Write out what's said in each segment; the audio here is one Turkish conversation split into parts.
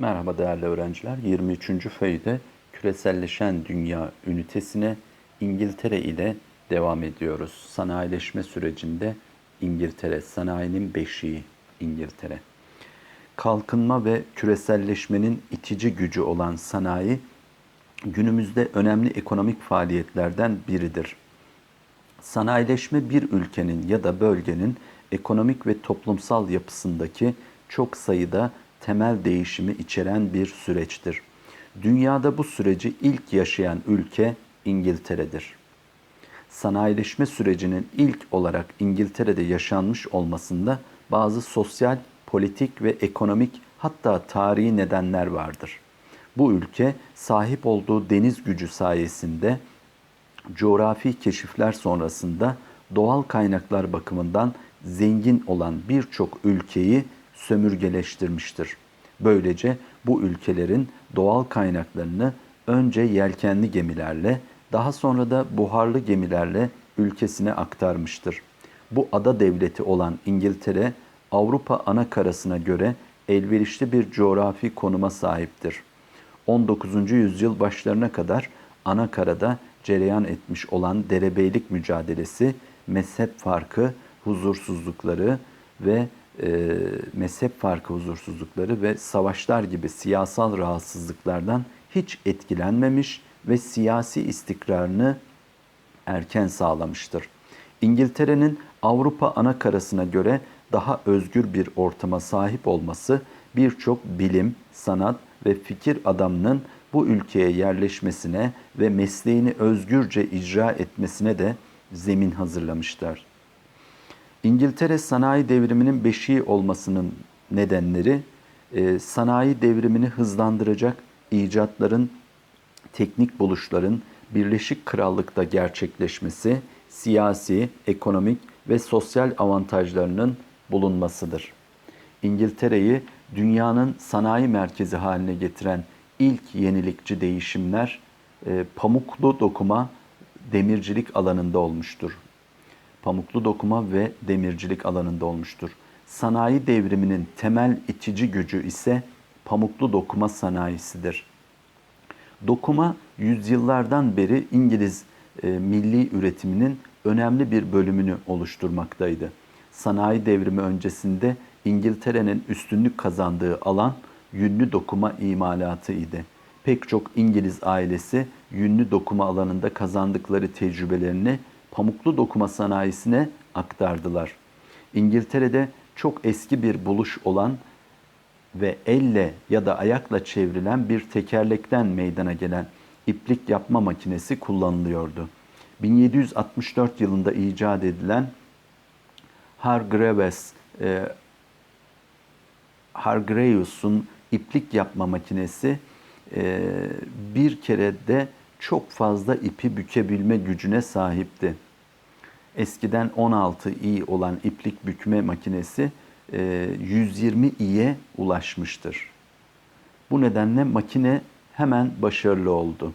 Merhaba değerli öğrenciler. 23. feyde küreselleşen dünya ünitesine İngiltere ile devam ediyoruz. Sanayileşme sürecinde İngiltere, sanayinin beşiği İngiltere. Kalkınma ve küreselleşmenin itici gücü olan sanayi günümüzde önemli ekonomik faaliyetlerden biridir. Sanayileşme bir ülkenin ya da bölgenin ekonomik ve toplumsal yapısındaki çok sayıda temel değişimi içeren bir süreçtir. Dünyada bu süreci ilk yaşayan ülke İngiltere'dir. Sanayileşme sürecinin ilk olarak İngiltere'de yaşanmış olmasında bazı sosyal, politik ve ekonomik hatta tarihi nedenler vardır. Bu ülke sahip olduğu deniz gücü sayesinde coğrafi keşifler sonrasında doğal kaynaklar bakımından zengin olan birçok ülkeyi sömürgeleştirmiştir. Böylece bu ülkelerin doğal kaynaklarını önce yelkenli gemilerle, daha sonra da buharlı gemilerle ülkesine aktarmıştır. Bu ada devleti olan İngiltere, Avrupa ana karasına göre elverişli bir coğrafi konuma sahiptir. 19. yüzyıl başlarına kadar ana karada cereyan etmiş olan derebeylik mücadelesi, mezhep farkı, huzursuzlukları ve e, mezhep farkı huzursuzlukları ve savaşlar gibi siyasal rahatsızlıklardan hiç etkilenmemiş ve siyasi istikrarını erken sağlamıştır. İngiltere'nin Avrupa ana karasına göre daha özgür bir ortama sahip olması birçok bilim, sanat ve fikir adamının bu ülkeye yerleşmesine ve mesleğini özgürce icra etmesine de zemin hazırlamışlar. İngiltere sanayi devriminin beşiği olmasının nedenleri e, sanayi devrimini hızlandıracak icatların, teknik buluşların Birleşik Krallık'ta gerçekleşmesi, siyasi, ekonomik ve sosyal avantajlarının bulunmasıdır. İngiltere'yi dünyanın sanayi merkezi haline getiren ilk yenilikçi değişimler e, pamuklu dokuma, demircilik alanında olmuştur pamuklu dokuma ve demircilik alanında olmuştur. Sanayi devriminin temel itici gücü ise pamuklu dokuma sanayisidir. Dokuma yüzyıllardan beri İngiliz e, milli üretiminin önemli bir bölümünü oluşturmaktaydı. Sanayi devrimi öncesinde İngiltere'nin üstünlük kazandığı alan yünlü dokuma imalatı idi. Pek çok İngiliz ailesi yünlü dokuma alanında kazandıkları tecrübelerini pamuklu dokuma sanayisine aktardılar. İngiltere'de çok eski bir buluş olan ve elle ya da ayakla çevrilen bir tekerlekten meydana gelen iplik yapma makinesi kullanılıyordu. 1764 yılında icat edilen Hargreaves e, Hargreaves'un iplik yapma makinesi e, bir kere de çok fazla ipi bükebilme gücüne sahipti. Eskiden 16 i olan iplik bükme makinesi 120 e, i'ye ulaşmıştır. Bu nedenle makine hemen başarılı oldu.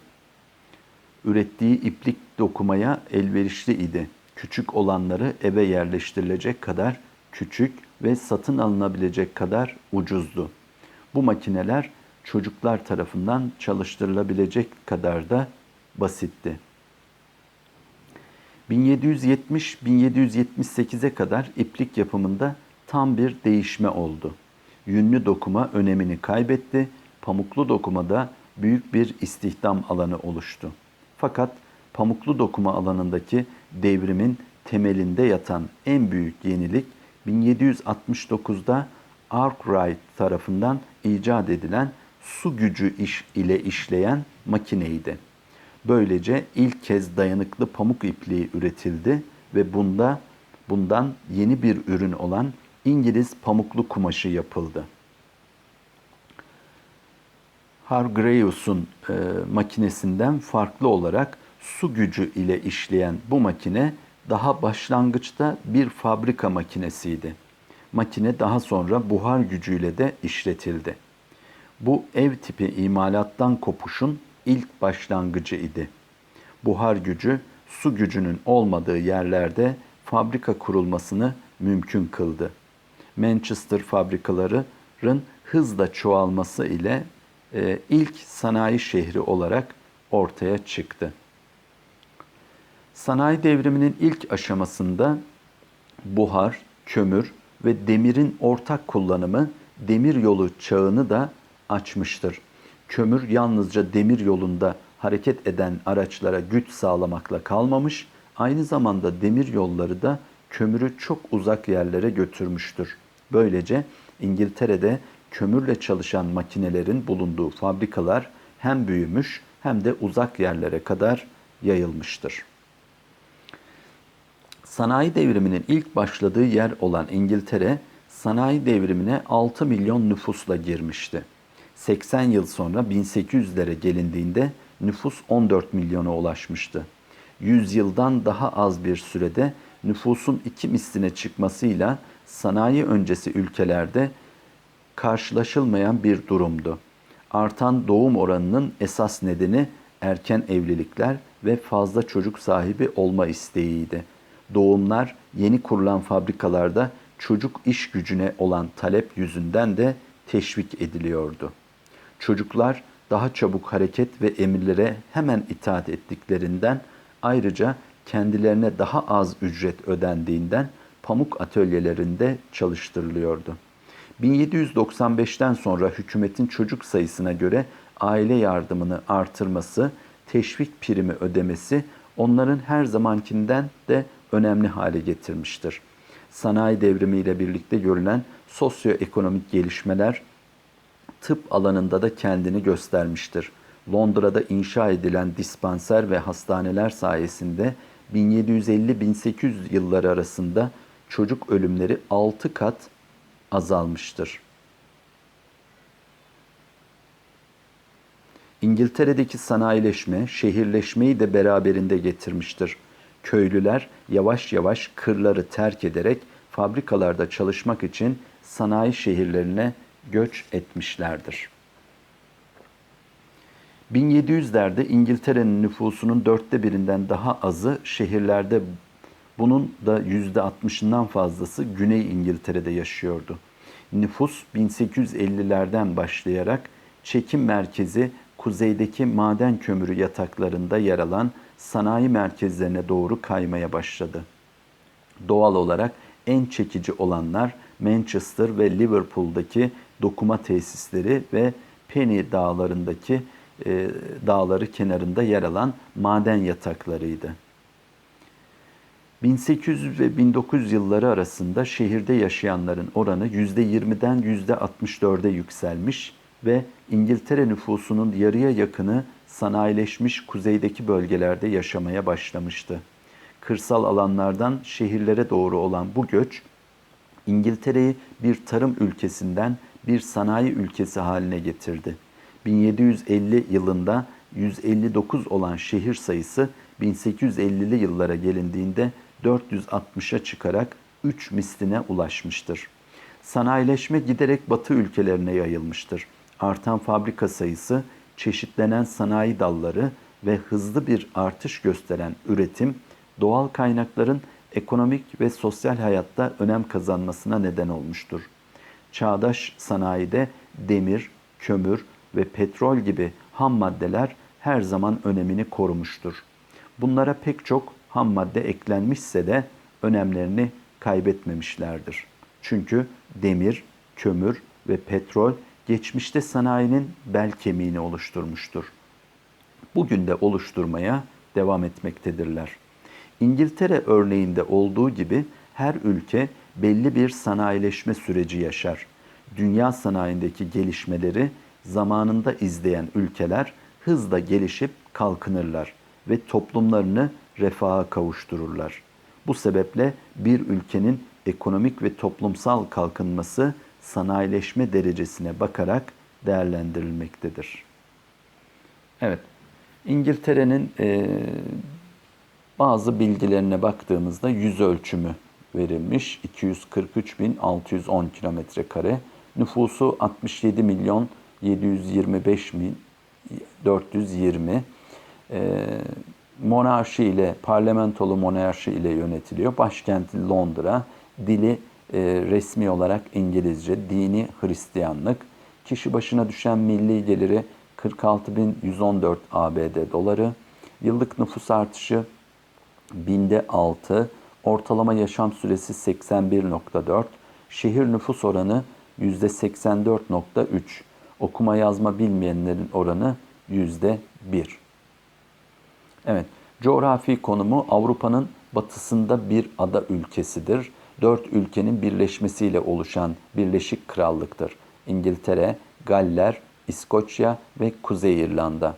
Ürettiği iplik dokumaya elverişli idi. Küçük olanları eve yerleştirilecek kadar küçük ve satın alınabilecek kadar ucuzdu. Bu makineler çocuklar tarafından çalıştırılabilecek kadar da basitti. 1770-1778'e kadar iplik yapımında tam bir değişme oldu. Yünlü dokuma önemini kaybetti, pamuklu dokumada büyük bir istihdam alanı oluştu. Fakat pamuklu dokuma alanındaki devrimin temelinde yatan en büyük yenilik 1769'da Arkwright tarafından icat edilen su gücü iş ile işleyen makineydi. Böylece ilk kez dayanıklı pamuk ipliği üretildi ve bunda bundan yeni bir ürün olan İngiliz pamuklu kumaşı yapıldı. Hargreaves'un e, makinesinden farklı olarak su gücü ile işleyen bu makine daha başlangıçta bir fabrika makinesiydi. Makine daha sonra buhar gücüyle de işletildi. Bu ev tipi imalattan kopuşun ilk başlangıcı idi. Buhar gücü su gücünün olmadığı yerlerde fabrika kurulmasını mümkün kıldı. Manchester fabrikaların hızla çoğalması ile e, ilk sanayi şehri olarak ortaya çıktı. Sanayi devriminin ilk aşamasında buhar, kömür ve demirin ortak kullanımı demir yolu çağını da açmıştır. Kömür yalnızca demir yolunda hareket eden araçlara güç sağlamakla kalmamış, aynı zamanda demir yolları da kömürü çok uzak yerlere götürmüştür. Böylece İngiltere'de kömürle çalışan makinelerin bulunduğu fabrikalar hem büyümüş hem de uzak yerlere kadar yayılmıştır. Sanayi devriminin ilk başladığı yer olan İngiltere, sanayi devrimine 6 milyon nüfusla girmişti. 80 yıl sonra 1800'lere gelindiğinde nüfus 14 milyona ulaşmıştı. 100 yıldan daha az bir sürede nüfusun iki misline çıkmasıyla sanayi öncesi ülkelerde karşılaşılmayan bir durumdu. Artan doğum oranının esas nedeni erken evlilikler ve fazla çocuk sahibi olma isteğiydi. Doğumlar yeni kurulan fabrikalarda çocuk iş gücüne olan talep yüzünden de teşvik ediliyordu. Çocuklar daha çabuk hareket ve emirlere hemen itaat ettiklerinden ayrıca kendilerine daha az ücret ödendiğinden pamuk atölyelerinde çalıştırılıyordu. 1795'ten sonra hükümetin çocuk sayısına göre aile yardımını artırması, teşvik primi ödemesi onların her zamankinden de önemli hale getirmiştir. Sanayi devrimiyle birlikte görülen sosyoekonomik gelişmeler tıp alanında da kendini göstermiştir. Londra'da inşa edilen dispanser ve hastaneler sayesinde 1750-1800 yılları arasında çocuk ölümleri 6 kat azalmıştır. İngiltere'deki sanayileşme, şehirleşmeyi de beraberinde getirmiştir. Köylüler yavaş yavaş kırları terk ederek fabrikalarda çalışmak için sanayi şehirlerine göç etmişlerdir. 1700'lerde İngiltere'nin nüfusunun dörtte birinden daha azı şehirlerde bunun da yüzde 60'ından fazlası Güney İngiltere'de yaşıyordu. Nüfus 1850'lerden başlayarak çekim merkezi kuzeydeki maden kömürü yataklarında yer alan sanayi merkezlerine doğru kaymaya başladı. Doğal olarak en çekici olanlar Manchester ve Liverpool'daki dokuma tesisleri ve Penny dağlarındaki e, dağları kenarında yer alan maden yataklarıydı. 1800 ve 1900 yılları arasında şehirde yaşayanların oranı %20'den %64'e yükselmiş ve İngiltere nüfusunun yarıya yakını sanayileşmiş kuzeydeki bölgelerde yaşamaya başlamıştı. Kırsal alanlardan şehirlere doğru olan bu göç İngiltere'yi bir tarım ülkesinden bir sanayi ülkesi haline getirdi. 1750 yılında 159 olan şehir sayısı 1850'li yıllara gelindiğinde 460'a çıkarak 3 misline ulaşmıştır. Sanayileşme giderek batı ülkelerine yayılmıştır. Artan fabrika sayısı, çeşitlenen sanayi dalları ve hızlı bir artış gösteren üretim, doğal kaynakların ekonomik ve sosyal hayatta önem kazanmasına neden olmuştur. Çağdaş sanayide demir, kömür ve petrol gibi ham maddeler her zaman önemini korumuştur. Bunlara pek çok ham madde eklenmişse de önemlerini kaybetmemişlerdir. Çünkü demir, kömür ve petrol geçmişte sanayinin bel kemiğini oluşturmuştur. Bugün de oluşturmaya devam etmektedirler. İngiltere örneğinde olduğu gibi her ülke belli bir sanayileşme süreci yaşar. Dünya sanayindeki gelişmeleri zamanında izleyen ülkeler hızla gelişip kalkınırlar ve toplumlarını refaha kavuştururlar. Bu sebeple bir ülkenin ekonomik ve toplumsal kalkınması sanayileşme derecesine bakarak değerlendirilmektedir. Evet, İngiltere'nin e, bazı bilgilerine baktığımızda yüz ölçümü verilmiş. 243.610 kilometre kare. Nüfusu 67 milyon 725 bin 420. E, monarşi ile, parlamentolu monarşi ile yönetiliyor. Başkenti Londra. Dili e, resmi olarak İngilizce, dini Hristiyanlık. Kişi başına düşen milli geliri 46.114 ABD doları. Yıllık nüfus artışı binde 6, ortalama yaşam süresi 81.4, şehir nüfus oranı %84.3, okuma yazma bilmeyenlerin oranı %1. Evet, coğrafi konumu Avrupa'nın batısında bir ada ülkesidir. Dört ülkenin birleşmesiyle oluşan Birleşik Krallıktır. İngiltere, Galler, İskoçya ve Kuzey İrlanda.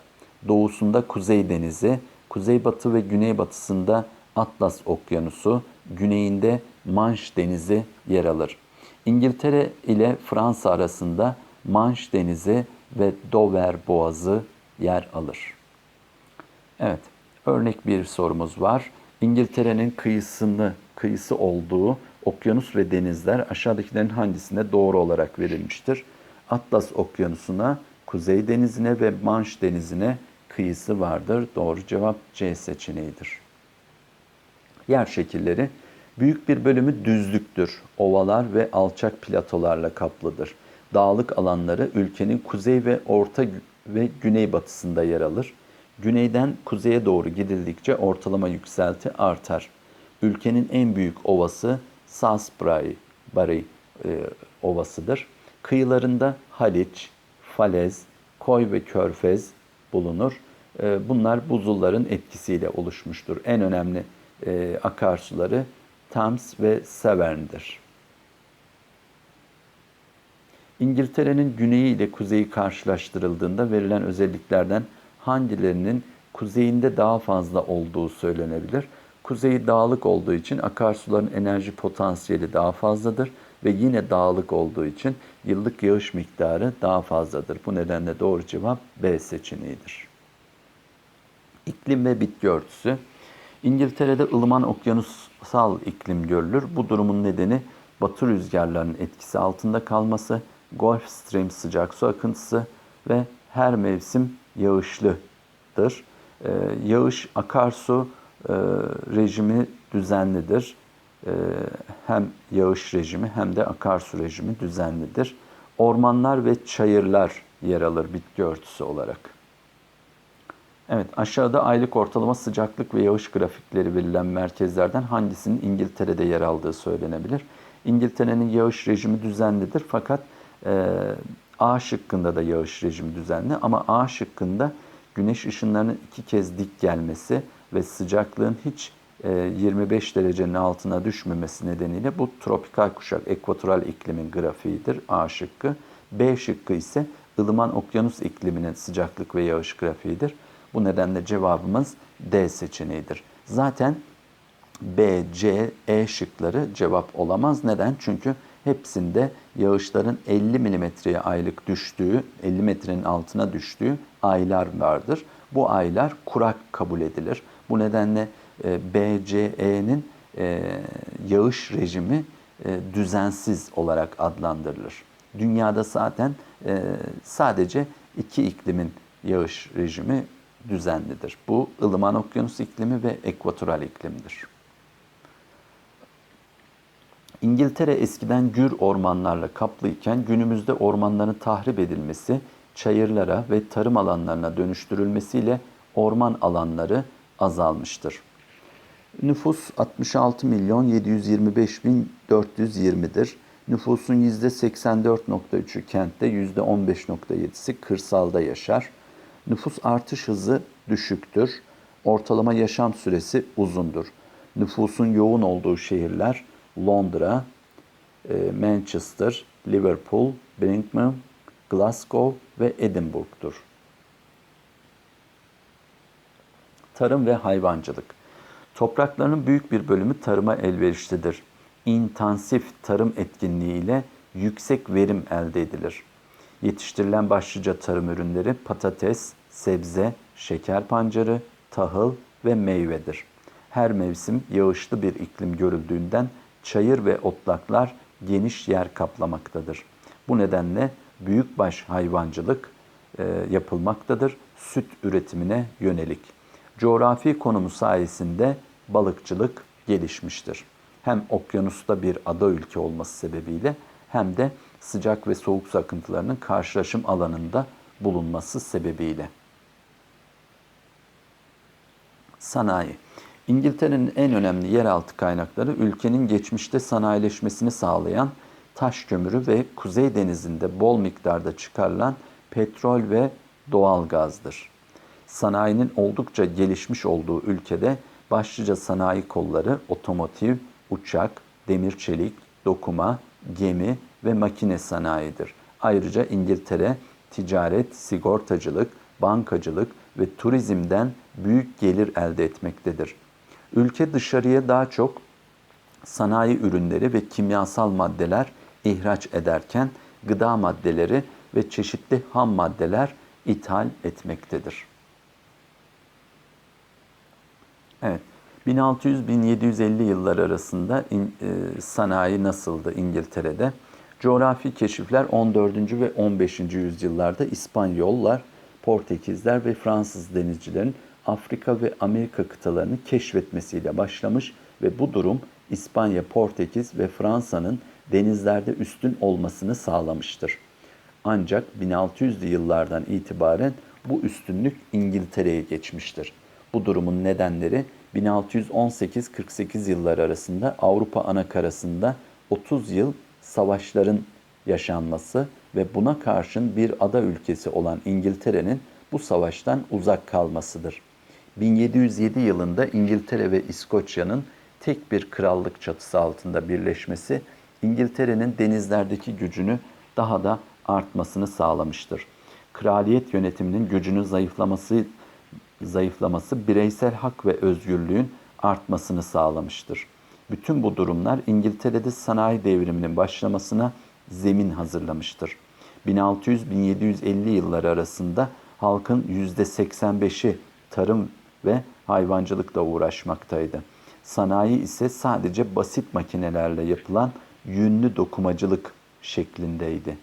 Doğusunda Kuzey Denizi, kuzeybatı ve güneybatısında Atlas Okyanusu, güneyinde Manş Denizi yer alır. İngiltere ile Fransa arasında Manş Denizi ve Dover Boğazı yer alır. Evet, örnek bir sorumuz var. İngiltere'nin kıyısını, kıyısı olduğu okyanus ve denizler aşağıdakilerin hangisine doğru olarak verilmiştir? Atlas Okyanusu'na, Kuzey Denizi'ne ve Manş Denizi'ne kıyısı vardır. Doğru cevap C seçeneğidir. Yer şekilleri büyük bir bölümü düzlüktür. Ovalar ve alçak platolarla kaplıdır. Dağlık alanları ülkenin kuzey ve orta ve güneybatısında yer alır. Güneyden kuzeye doğru gidildikçe ortalama yükselti artar. Ülkenin en büyük ovası Salisbury Bury, e, Ovası'dır. Kıyılarında Haliç, Falez, Koy ve Körfez bulunur. E, bunlar buzulların etkisiyle oluşmuştur. En önemli e, akarsuları Thames ve Severn'dir. İngiltere'nin güneyi ile kuzeyi karşılaştırıldığında verilen özelliklerden hangilerinin kuzeyinde daha fazla olduğu söylenebilir. Kuzeyi dağlık olduğu için akarsuların enerji potansiyeli daha fazladır ve yine dağlık olduğu için yıllık yağış miktarı daha fazladır. Bu nedenle doğru cevap B seçeneğidir. İklim ve bitki örtüsü. İngiltere'de ılıman okyanusal iklim görülür. Bu durumun nedeni batı rüzgarlarının etkisi altında kalması, Gulf Stream sıcak su akıntısı ve her mevsim yağışlıdır. Ee, yağış akarsu e, rejimi düzenlidir. Ee, hem yağış rejimi hem de akarsu rejimi düzenlidir. Ormanlar ve çayırlar yer alır bitki örtüsü olarak. Evet, aşağıda aylık ortalama sıcaklık ve yağış grafikleri verilen merkezlerden hangisinin İngiltere'de yer aldığı söylenebilir. İngiltere'nin yağış rejimi düzenlidir fakat e, A şıkkında da yağış rejimi düzenli ama A şıkkında güneş ışınlarının iki kez dik gelmesi ve sıcaklığın hiç 25 e, derecenin altına düşmemesi nedeniyle bu tropikal kuşak ekvatoral iklimin grafiğidir A şıkkı. B şıkkı ise ılıman okyanus ikliminin sıcaklık ve yağış grafiğidir. Bu nedenle cevabımız D seçeneğidir. Zaten B, C, E şıkları cevap olamaz. Neden? Çünkü hepsinde yağışların 50 milimetreye aylık düştüğü, 50 metrenin altına düştüğü aylar vardır. Bu aylar kurak kabul edilir. Bu nedenle e, B, C, E'nin e, yağış rejimi e, düzensiz olarak adlandırılır. Dünyada zaten sadece iki iklimin yağış rejimi düzenlidir. Bu ılıman okyanus iklimi ve ekvatoral iklimdir. İngiltere eskiden gür ormanlarla kaplıyken günümüzde ormanların tahrip edilmesi, çayırlara ve tarım alanlarına dönüştürülmesiyle orman alanları azalmıştır. Nüfus 66 milyon 725 bin 420'dir. Nüfusun %84.3'ü kentte, %15.7'si kırsalda yaşar. Nüfus artış hızı düşüktür. Ortalama yaşam süresi uzundur. Nüfusun yoğun olduğu şehirler Londra, e, Manchester, Liverpool, Birmingham, Glasgow ve Edinburgh'tur. Tarım ve hayvancılık. Topraklarının büyük bir bölümü tarıma elverişlidir. İntensif tarım etkinliği ile yüksek verim elde edilir. Yetiştirilen başlıca tarım ürünleri patates, sebze, şeker pancarı, tahıl ve meyvedir. Her mevsim yağışlı bir iklim görüldüğünden çayır ve otlaklar geniş yer kaplamaktadır. Bu nedenle büyükbaş hayvancılık e, yapılmaktadır süt üretimine yönelik. Coğrafi konumu sayesinde balıkçılık gelişmiştir. Hem okyanusta bir ada ülke olması sebebiyle hem de sıcak ve soğuk akıntılarının karşılaşım alanında bulunması sebebiyle. Sanayi. İngiltere'nin en önemli yeraltı kaynakları ülkenin geçmişte sanayileşmesini sağlayan taş kömürü ve Kuzey Denizi'nde bol miktarda çıkarılan petrol ve doğal gazdır. Sanayinin oldukça gelişmiş olduğu ülkede başlıca sanayi kolları otomotiv, uçak, demir çelik, dokuma, gemi ve makine sanayidir. Ayrıca İngiltere ticaret, sigortacılık, bankacılık ve turizmden büyük gelir elde etmektedir. Ülke dışarıya daha çok sanayi ürünleri ve kimyasal maddeler ihraç ederken gıda maddeleri ve çeşitli ham maddeler ithal etmektedir. Evet. 1600-1750 yıllar arasında e, sanayi nasıldı İngiltere'de? Coğrafi keşifler 14. ve 15. yüzyıllarda İspanyollar, Portekizler ve Fransız denizcilerin Afrika ve Amerika kıtalarını keşfetmesiyle başlamış ve bu durum İspanya, Portekiz ve Fransa'nın denizlerde üstün olmasını sağlamıştır. Ancak 1600'lü yıllardan itibaren bu üstünlük İngiltere'ye geçmiştir. Bu durumun nedenleri 1618-48 yılları arasında Avrupa anakarasında 30 yıl savaşların yaşanması ve buna karşın bir ada ülkesi olan İngiltere'nin bu savaştan uzak kalmasıdır. 1707 yılında İngiltere ve İskoçya'nın tek bir krallık çatısı altında birleşmesi İngiltere'nin denizlerdeki gücünü daha da artmasını sağlamıştır. Kraliyet yönetiminin gücünün zayıflaması zayıflaması bireysel hak ve özgürlüğün artmasını sağlamıştır. Bütün bu durumlar İngiltere'de sanayi devriminin başlamasına zemin hazırlamıştır. 1600-1750 yılları arasında halkın %85'i tarım ve hayvancılıkla uğraşmaktaydı. Sanayi ise sadece basit makinelerle yapılan yünlü dokumacılık şeklindeydi.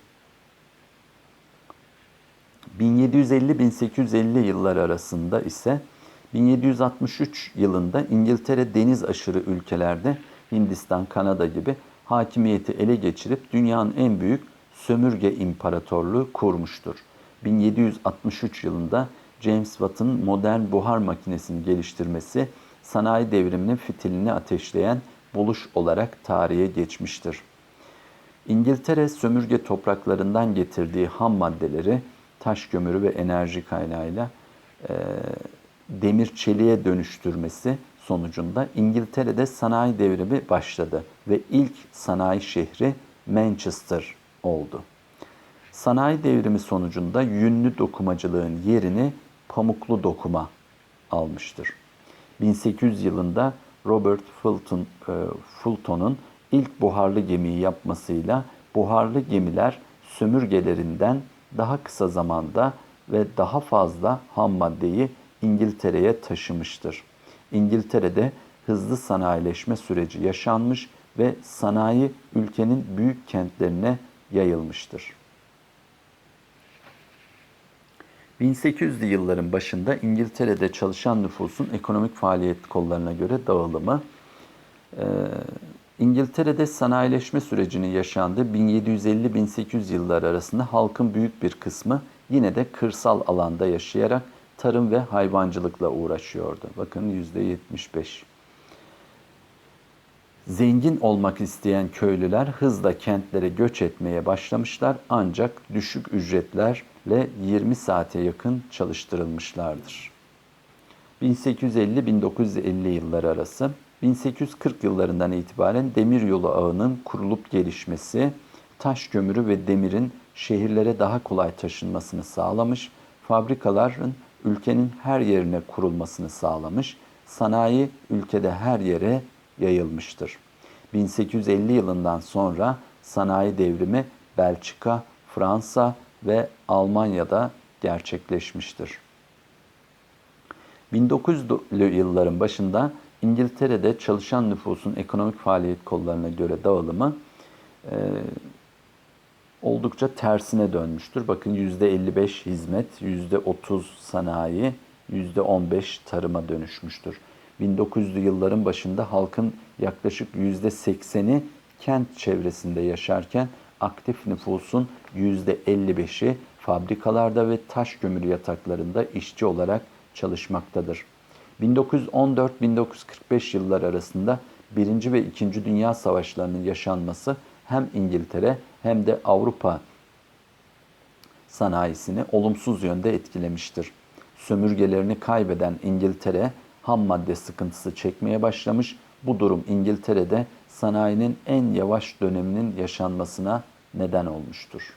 1750-1850 yılları arasında ise 1763 yılında İngiltere deniz aşırı ülkelerde Hindistan, Kanada gibi hakimiyeti ele geçirip dünyanın en büyük sömürge imparatorluğu kurmuştur. 1763 yılında James Watt'ın modern buhar makinesini geliştirmesi sanayi devriminin fitilini ateşleyen buluş olarak tarihe geçmiştir. İngiltere sömürge topraklarından getirdiği ham maddeleri taş kömürü ve enerji kaynağıyla e, demir çeliğe dönüştürmesi sonucunda İngiltere'de sanayi devrimi başladı ve ilk sanayi şehri Manchester oldu. Sanayi devrimi sonucunda yünlü dokumacılığın yerini pamuklu dokuma almıştır. 1800 yılında Robert Fulton, e, Fulton'un ilk buharlı gemiyi yapmasıyla buharlı gemiler sömürgelerinden daha kısa zamanda ve daha fazla ham maddeyi İngiltere'ye taşımıştır. İngiltere'de hızlı sanayileşme süreci yaşanmış ve sanayi ülkenin büyük kentlerine yayılmıştır. 1800'lü yılların başında İngiltere'de çalışan nüfusun ekonomik faaliyet kollarına göre dağılımı, e, İngiltere'de sanayileşme sürecinin yaşandığı 1750-1800 yıllar arasında halkın büyük bir kısmı yine de kırsal alanda yaşayarak tarım ve hayvancılıkla uğraşıyordu. Bakın %75. Zengin olmak isteyen köylüler hızla kentlere göç etmeye başlamışlar ancak düşük ücretlerle 20 saate yakın çalıştırılmışlardır. 1850-1950 yılları arası 1840 yıllarından itibaren demiryolu ağının kurulup gelişmesi, taş kömürü ve demirin şehirlere daha kolay taşınmasını sağlamış, fabrikaların ülkenin her yerine kurulmasını sağlamış, sanayi ülkede her yere yayılmıştır. 1850 yılından sonra sanayi devrimi Belçika, Fransa ve Almanya'da gerçekleşmiştir. 1900'lü yılların başında İngiltere'de çalışan nüfusun ekonomik faaliyet kollarına göre dağılımı oldukça tersine dönmüştür. Bakın %55 hizmet, %30 sanayi, %15 tarıma dönüşmüştür. 1900'lü yılların başında halkın yaklaşık %80'i kent çevresinde yaşarken aktif nüfusun %55'i fabrikalarda ve taş kömür yataklarında işçi olarak çalışmaktadır. 1914-1945 yılları arasında 1. ve 2. Dünya Savaşlarının yaşanması hem İngiltere hem de Avrupa sanayisini olumsuz yönde etkilemiştir. Sömürgelerini kaybeden İngiltere ham madde sıkıntısı çekmeye başlamış. Bu durum İngiltere'de sanayinin en yavaş döneminin yaşanmasına neden olmuştur.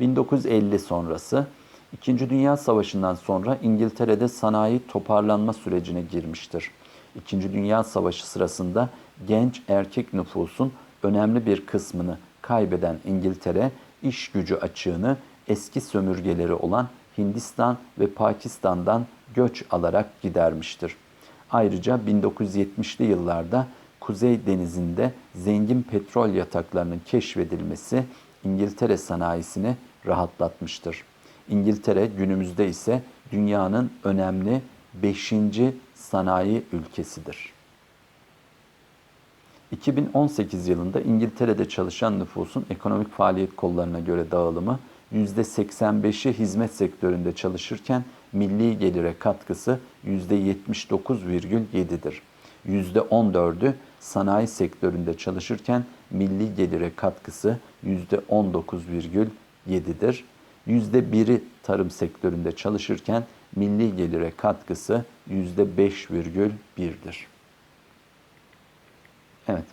1950 sonrası İkinci Dünya Savaşı'ndan sonra İngiltere'de sanayi toparlanma sürecine girmiştir. İkinci Dünya Savaşı sırasında genç erkek nüfusun önemli bir kısmını kaybeden İngiltere iş gücü açığını eski sömürgeleri olan Hindistan ve Pakistan'dan göç alarak gidermiştir. Ayrıca 1970'li yıllarda Kuzey Denizi'nde zengin petrol yataklarının keşfedilmesi İngiltere sanayisini rahatlatmıştır. İngiltere günümüzde ise dünyanın önemli 5. sanayi ülkesidir. 2018 yılında İngiltere'de çalışan nüfusun ekonomik faaliyet kollarına göre dağılımı %85'i hizmet sektöründe çalışırken milli gelire katkısı %79,7'dir. %14'ü sanayi sektöründe çalışırken milli gelire katkısı %19,7'dir. %1'i tarım sektöründe çalışırken milli gelire katkısı %5,1'dir. Evet.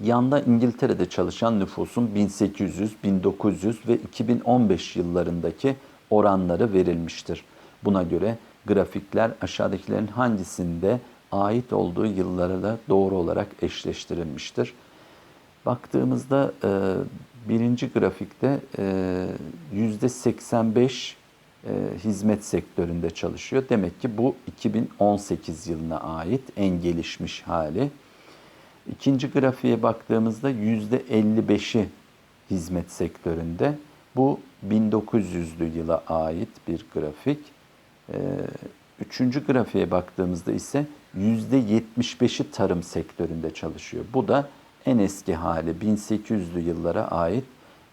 Yanda İngiltere'de çalışan nüfusun 1800, 1900 ve 2015 yıllarındaki oranları verilmiştir. Buna göre grafikler aşağıdakilerin hangisinde ait olduğu yıllarla doğru olarak eşleştirilmiştir. Baktığımızda e, birinci grafikte e, yüzde 85 e, hizmet sektöründe çalışıyor. Demek ki bu 2018 yılına ait en gelişmiş hali. İkinci grafiğe baktığımızda yüzde 55'i hizmet sektöründe. Bu 1900'lü yıla ait bir grafik. Ee, üçüncü grafiğe baktığımızda ise yüzde 75'i tarım sektöründe çalışıyor. Bu da en eski hali 1800'lü yıllara ait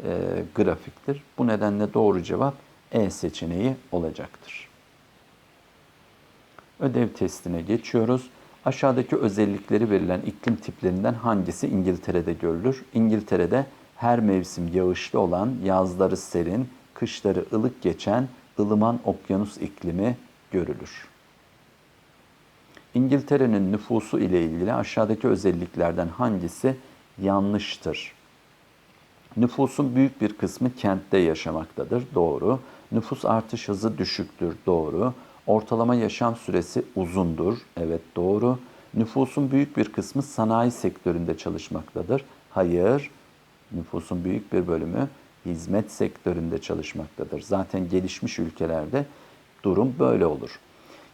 e, grafiktir. Bu nedenle doğru cevap E seçeneği olacaktır. Ödev testine geçiyoruz. Aşağıdaki özellikleri verilen iklim tiplerinden hangisi İngiltere'de görülür? İngiltere'de her mevsim yağışlı olan, yazları serin, kışları ılık geçen ılıman okyanus iklimi görülür. İngiltere'nin nüfusu ile ilgili aşağıdaki özelliklerden hangisi yanlıştır? Nüfusun büyük bir kısmı kentte yaşamaktadır. Doğru. Nüfus artış hızı düşüktür. Doğru. Ortalama yaşam süresi uzundur. Evet doğru. Nüfusun büyük bir kısmı sanayi sektöründe çalışmaktadır. Hayır. Nüfusun büyük bir bölümü hizmet sektöründe çalışmaktadır. Zaten gelişmiş ülkelerde durum böyle olur.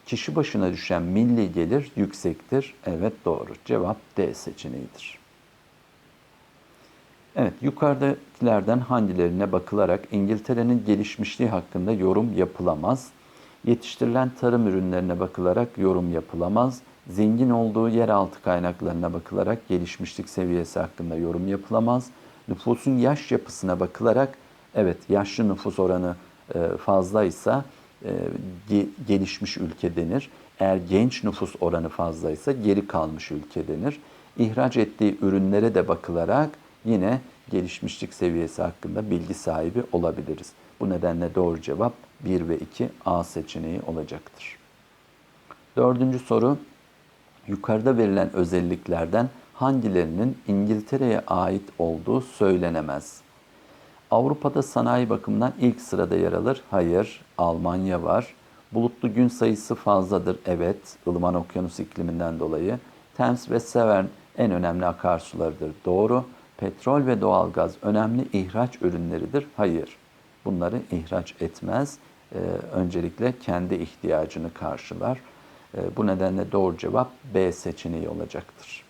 Kişi başına düşen milli gelir yüksektir. Evet doğru. Cevap D seçeneğidir. Evet, yukarıdakilerden hangilerine bakılarak İngiltere'nin gelişmişliği hakkında yorum yapılamaz. Yetiştirilen tarım ürünlerine bakılarak yorum yapılamaz. Zengin olduğu yeraltı kaynaklarına bakılarak gelişmişlik seviyesi hakkında yorum yapılamaz. Nüfusun yaş yapısına bakılarak evet yaşlı nüfus oranı e, fazlaysa e, gelişmiş ülke denir. Eğer genç nüfus oranı fazlaysa geri kalmış ülke denir. İhraç ettiği ürünlere de bakılarak yine gelişmişlik seviyesi hakkında bilgi sahibi olabiliriz. Bu nedenle doğru cevap 1 ve 2 A seçeneği olacaktır. Dördüncü soru, yukarıda verilen özelliklerden hangilerinin İngiltere'ye ait olduğu söylenemez. Avrupa'da sanayi bakımından ilk sırada yer alır. Hayır, Almanya var. Bulutlu gün sayısı fazladır. Evet, ılıman okyanus ikliminden dolayı. Thames ve Severn en önemli akarsularıdır. Doğru. Petrol ve doğalgaz önemli ihraç ürünleridir. Hayır, bunları ihraç etmez. Ee, öncelikle kendi ihtiyacını karşılar. Ee, bu nedenle doğru cevap B seçeneği olacaktır.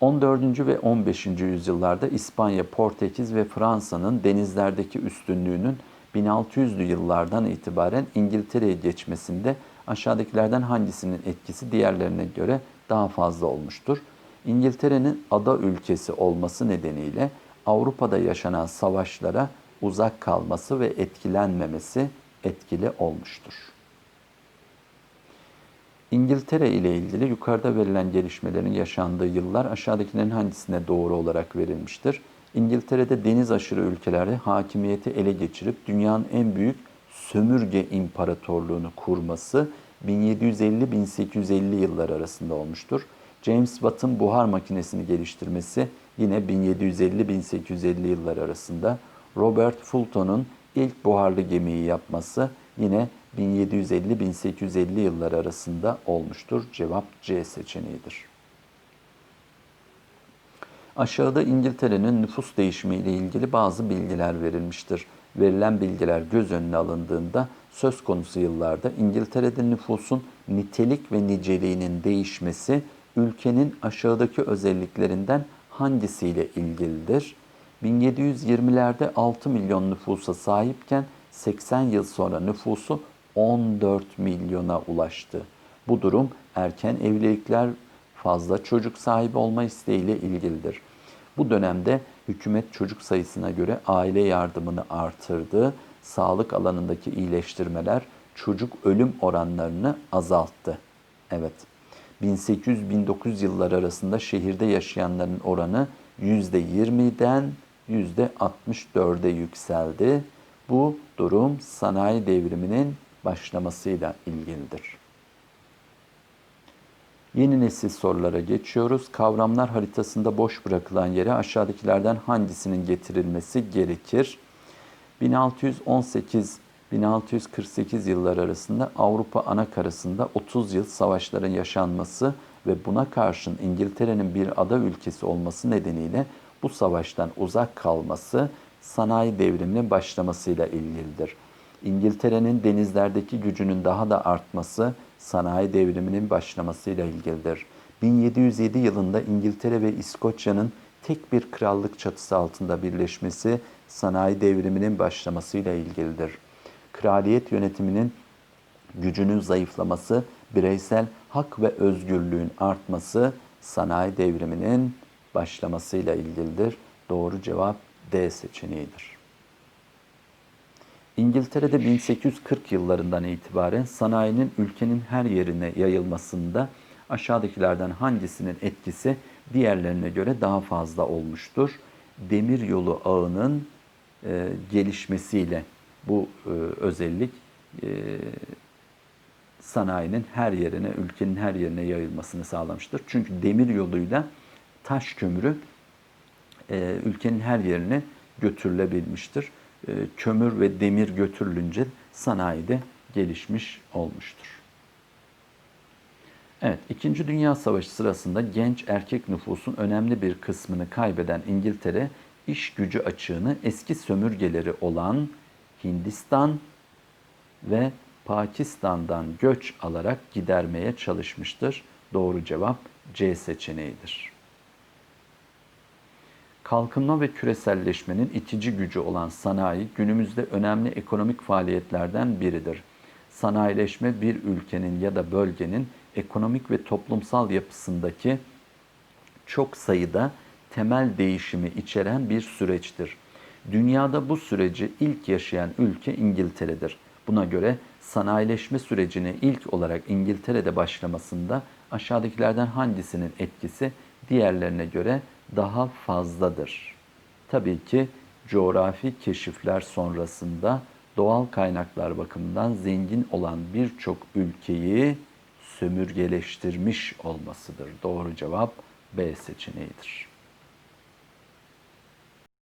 14. ve 15. yüzyıllarda İspanya, Portekiz ve Fransa'nın denizlerdeki üstünlüğünün 1600'lü yıllardan itibaren İngiltere'ye geçmesinde aşağıdakilerden hangisinin etkisi diğerlerine göre daha fazla olmuştur? İngiltere'nin ada ülkesi olması nedeniyle Avrupa'da yaşanan savaşlara uzak kalması ve etkilenmemesi etkili olmuştur. İngiltere ile ilgili yukarıda verilen gelişmelerin yaşandığı yıllar aşağıdakilerin hangisine doğru olarak verilmiştir? İngiltere'de deniz aşırı ülkelerde hakimiyeti ele geçirip dünyanın en büyük sömürge imparatorluğunu kurması 1750-1850 yıllar arasında olmuştur. James Watt'ın buhar makinesini geliştirmesi yine 1750-1850 yıllar arasında. Robert Fulton'un ilk buharlı gemiyi yapması yine 1750-1850 yıllar arasında olmuştur. Cevap C seçeneğidir. Aşağıda İngiltere'nin nüfus değişimi ile ilgili bazı bilgiler verilmiştir. Verilen bilgiler göz önüne alındığında söz konusu yıllarda İngiltere'de nüfusun nitelik ve niceliğinin değişmesi ülkenin aşağıdaki özelliklerinden hangisiyle ilgilidir? 1720'lerde 6 milyon nüfusa sahipken 80 yıl sonra nüfusu 14 milyona ulaştı. Bu durum erken evlilikler, fazla çocuk sahibi olma isteğiyle ilgilidir. Bu dönemde hükümet çocuk sayısına göre aile yardımını artırdı, sağlık alanındaki iyileştirmeler çocuk ölüm oranlarını azalttı. Evet, 1800-1900 yıllar arasında şehirde yaşayanların oranı %20'den %64'e yükseldi. Bu durum sanayi devriminin başlamasıyla ilgilidir. Yeni nesil sorulara geçiyoruz. Kavramlar haritasında boş bırakılan yere aşağıdakilerden hangisinin getirilmesi gerekir? 1618-1648 yıllar arasında Avrupa anakarasında 30 yıl savaşların yaşanması ve buna karşın İngiltere'nin bir ada ülkesi olması nedeniyle bu savaştan uzak kalması sanayi devriminin başlamasıyla ilgilidir. İngiltere'nin denizlerdeki gücünün daha da artması sanayi devriminin başlamasıyla ilgilidir. 1707 yılında İngiltere ve İskoçya'nın tek bir krallık çatısı altında birleşmesi sanayi devriminin başlamasıyla ilgilidir. Kraliyet yönetiminin gücünün zayıflaması, bireysel hak ve özgürlüğün artması sanayi devriminin başlamasıyla ilgilidir. Doğru cevap D seçeneğidir. İngiltere'de 1840 yıllarından itibaren sanayinin ülkenin her yerine yayılmasında aşağıdakilerden hangisinin etkisi diğerlerine göre daha fazla olmuştur? Demir yolu ağının e, gelişmesiyle bu e, özellik e, sanayinin her yerine, ülkenin her yerine yayılmasını sağlamıştır. Çünkü demir yoluyla taş kömürü e, ülkenin her yerine götürülebilmiştir. E, kömür ve demir götürülünce sanayide gelişmiş olmuştur. Evet, İkinci Dünya Savaşı sırasında genç erkek nüfusun önemli bir kısmını kaybeden İngiltere, iş gücü açığını eski sömürgeleri olan Hindistan ve Pakistan'dan göç alarak gidermeye çalışmıştır. Doğru cevap C seçeneğidir. Kalkınma ve küreselleşmenin itici gücü olan sanayi günümüzde önemli ekonomik faaliyetlerden biridir. Sanayileşme bir ülkenin ya da bölgenin ekonomik ve toplumsal yapısındaki çok sayıda temel değişimi içeren bir süreçtir. Dünyada bu süreci ilk yaşayan ülke İngiltere'dir. Buna göre sanayileşme sürecini ilk olarak İngiltere'de başlamasında aşağıdakilerden hangisinin etkisi diğerlerine göre daha fazladır? Tabii ki coğrafi keşifler sonrasında doğal kaynaklar bakımından zengin olan birçok ülkeyi sömürgeleştirmiş olmasıdır. Doğru cevap B seçeneğidir.